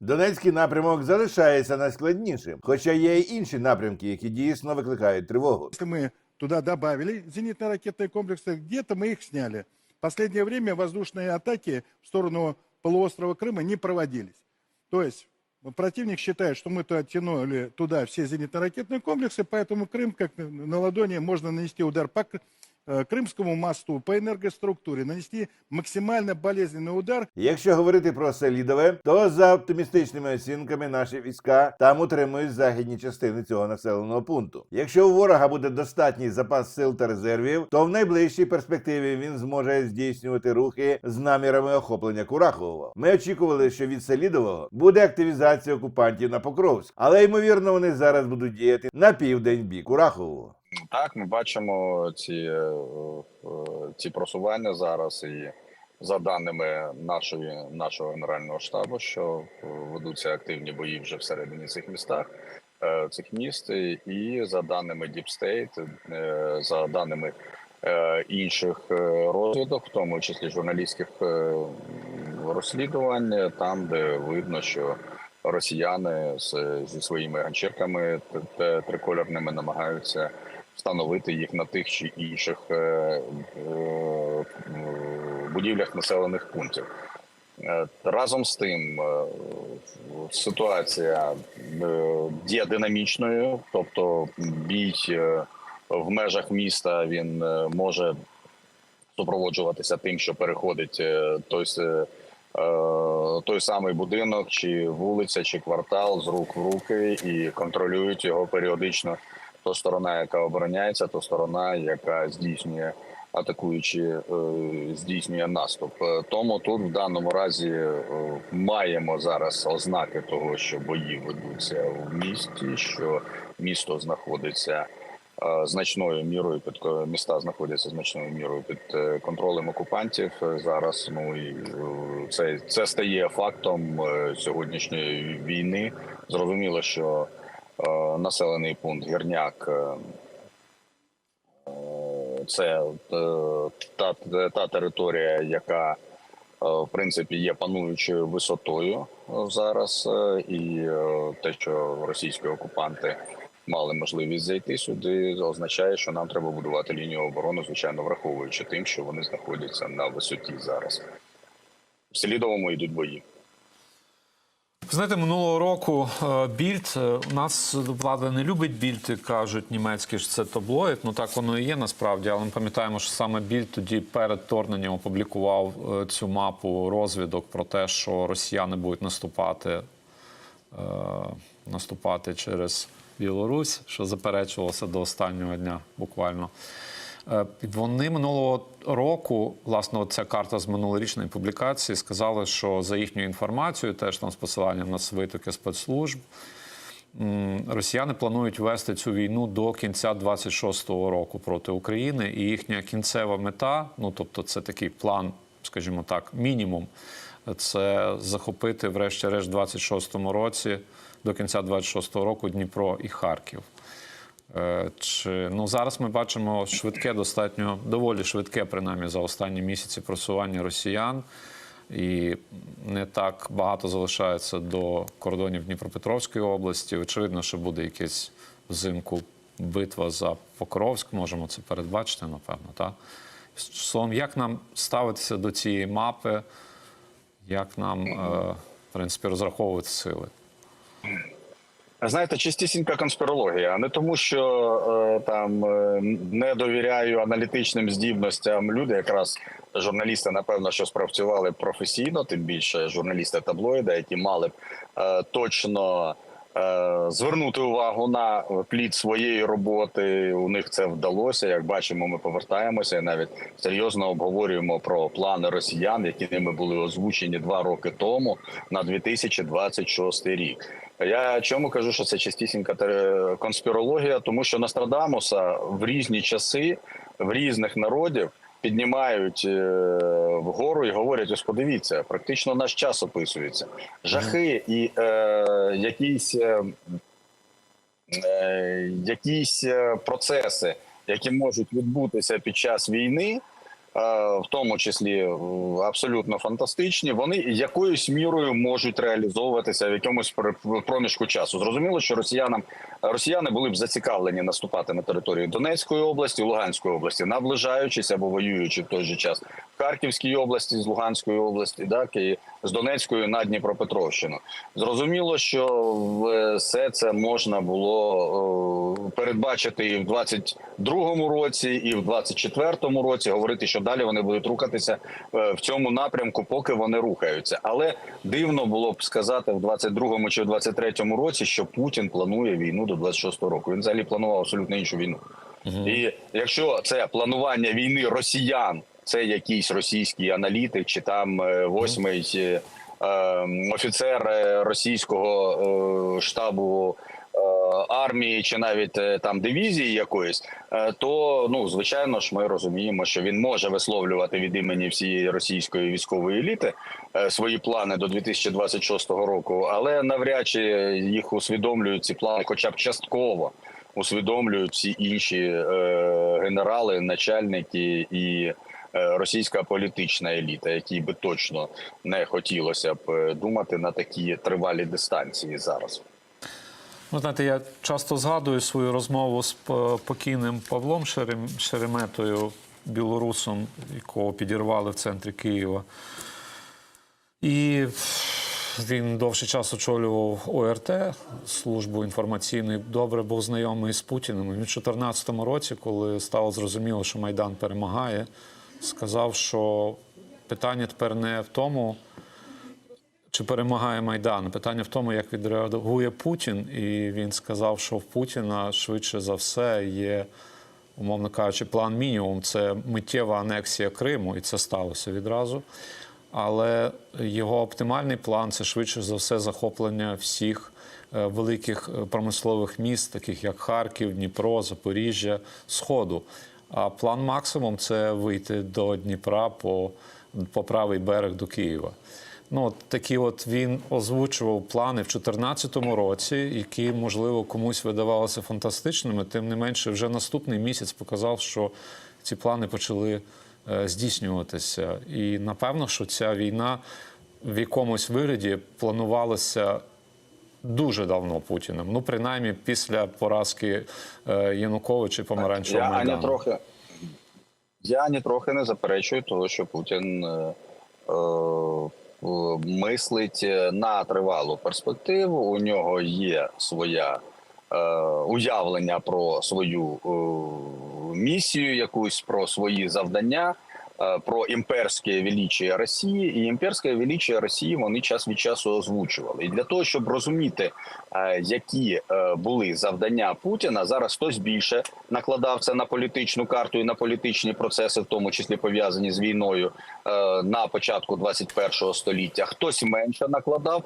Донецький напрямок залишається найскладнішим, хоча є й інші напрямки, які дійсно викликають тривогу. Если мы туда добавили зенитно-ракетные комплексы, где-то мы их сняли. В последнее время воздушные атаки в сторону полуострова Крыма не проводились. То есть противник считает, что мы туда тянули туда все зенитно-ракетные комплексы, поэтому Крым как на ладони можно нанести удар по К- э, Крымскому мосту, по энергоструктуре, нанести максимально болезненный удар Якщо говорити про Селідове, то за оптимістичними оцінками наші війська там утримують західні частини цього населеного пункту. Якщо у ворога буде достатній запас сил та резервів, то в найближчій перспективі він зможе здійснювати рухи з намірами охоплення Курахового. Ми очікували, що від Селідового буде активізація окупантів на Покровськ, але ймовірно вони зараз будуть діяти на південь бік Курахового. Так, ми бачимо ці, е, е, ці просування зараз, і за даними нашої нашого генерального штабу, що е, ведуться активні бої вже всередині цих містах, цих міст, і- за даними е, за даними інших розвідок, в тому числі журналістських розслідувань, там, де видно, що росіяни з, зі своїми ганчірками т- т- трикольорними намагаються встановити їх на тих чи інших е, е, будівлях населених пунктів. Е, Разом з тим, ситуація є динамічною, тобто бій в межах міста він може супроводжуватися тим, що переходить той, той самий будинок, чи вулиця, чи квартал з рук в руки, і контролюють його періодично. То сторона, яка обороняється, то сторона, яка здійснює атакуючи, е, здійснює наступ. Е, Тому тут в даному разі е, маємо зараз ознаки того, що бої ведуться в місті, що місто знаходиться значною мірою під міста знаходяться значною мірою під контролем окупантів зараз. Ну і це, це стає фактом сьогоднішньої війни. Зрозуміло, що населений пункт Гірняк. е, е, Це е, та, та територія, яка е, в принципі є пануючою висотою е, зараз, е, і е, те, що російські окупанти мали можливість зайти сюди, означає, що нам треба будувати лінію оборони, звичайно, враховуючи тим, що вони знаходяться на висоті зараз. В Селідовому йдуть бої. Знаєте, минулого року е, Більд е, у нас влада не любить Більд, кажуть німецькі ж це таблоїд. Ну так воно і є насправді. Але ми пам'ятаємо, що саме Більд тоді перед вторгненням опублікував е, цю мапу розвідок про те, що росіяни будуть наступати, наступати через Білорусь, що заперечувалося до останнього дня буквально. Е, Вони минулого року, власне, ця карта з минулорічної публікації, сказали, що за їхньою інформацією, теж там з посиланням на витоки спецслужб, росіяни планують вести цю війну до кінця 26-го року проти України. І їхня кінцева мета, ну тобто, це такий план, скажімо так, мінімум, це захопити, врешті-решт, в 26-му році до кінця 26-го року Дніпро і Харків. Е, Чи ну зараз ми бачимо швидке, достатньо доволі швидке, принаймні за останні місяці просування росіян, і не так багато залишається до кордонів Дніпропетровської області. Очевидно, що буде якась взимку битва за Покровськ. Можемо це передбачити, напевно. Так? Словом, як нам ставитися до цієї мапи, як нам е, в принципі розраховувати сили? Знаєте, чистісінька конспірологія, не тому, що е, там е, не довіряю аналітичним здібностям люди, якраз журналісти, напевно, що спрацювали професійно, тим більше журналісти таблоїда, які мали б е, точно звернути увагу на плід своєї роботи. У них це вдалося. Як бачимо, ми повертаємося і навіть серйозно обговорюємо про плани росіян, які ними були озвучені два роки тому на 2026 рік. Я чому кажу, що це частісінька конспірологія, тому що Нострадамуса в різні часи в різних народів піднімають е, вгору і говорять: ось подивіться, практично наш час описується. Жахи і е, якісь, е, е, якісь е, процеси, які можуть відбутися під час війни. В тому числі е, абсолютно фантастичні, вони якоюсь мірою можуть реалізовуватися в якомусь пр- проміжку часу. Зрозуміло, що росіянам росіяни були б зацікавлені наступати на територію Донецької області, Луганської області, наближаючись або воюючи в той же час в Харківській області з Луганської області, так і з Донецької на Дніпропетровщину. Зрозуміло, що все це можна було е, передбачити і в 22-му році, і в 24-му році. Говорити, що далі вони будуть рухатися е, в цьому напрямку, поки вони рухаються. Але дивно було б сказати в 22-му чи в 23-му році, що Путін планує війну до 26-го року. Він взагалі планував абсолютно іншу війну. І якщо це планування війни росіян, це якийсь російський аналітик, чи там е, восьмий е, е, офіцер російського штабу армії, чи навіть е, там дивізії якоїсь, е, то ну звичайно ж ми розуміємо, що він може висловлювати від імені всієї російської військової еліти е, свої плани до 2026 року, але навряд чи їх усвідомлюють ці плани, хоча б частково усвідомлюють всі інші е, генерали, начальники і е, російська політична еліта, якій би точно не хотілося б е, думати на такі тривалі дистанції зараз. Ну, знаєте, я часто згадую свою розмову з покійним Павлом Шереметою, білорусом, якого підірвали в центрі Києва. І він довший час очолював ОРТ, службу інформаційну, добре був знайомий з Путіним. Він в 2014 році, коли стало зрозуміло, що Майдан перемагає, сказав, що питання тепер не в тому, чи перемагає Майдан. Питання в тому, як відреагує Путін. І він сказав, що в Путіна швидше за все є, умовно кажучи, план мінімум це миттєва анексія Криму, і це сталося відразу. Але його оптимальний план це швидше за все захоплення всіх е, великих е, промислових міст, таких як Харків, Дніпро, Запоріжжя, Сходу. А план максимум це вийти до Дніпра по, по правий берег до Києва. Ну, от такі от він озвучував плани в 2014 році, які, можливо, комусь видавалися фантастичними. Тим не менше, вже наступний місяць показав, що ці плани почали е, здійснюватися. І напевно, що ця війна в якомусь вигляді планувалася дуже давно Путіним. Ну, принаймні, після поразки е, Януковича і помаранчевого Я майдану. ані трохи, я ані трохи не заперечую того, що Путін е, е, мислить на тривалу перспективу. У нього є своя е, уявлення про свою е, місію, якусь про свої завдання. Е, Про імперське величие Росії і імперське величие Росії вони час від часу озвучували. І для того, щоб розуміти, е, які е, були завдання Путіна, зараз хтось більше накладав це на політичну карту і на політичні процеси, в тому числі пов'язані з війною на початку 21 століття. Хтось менше накладав.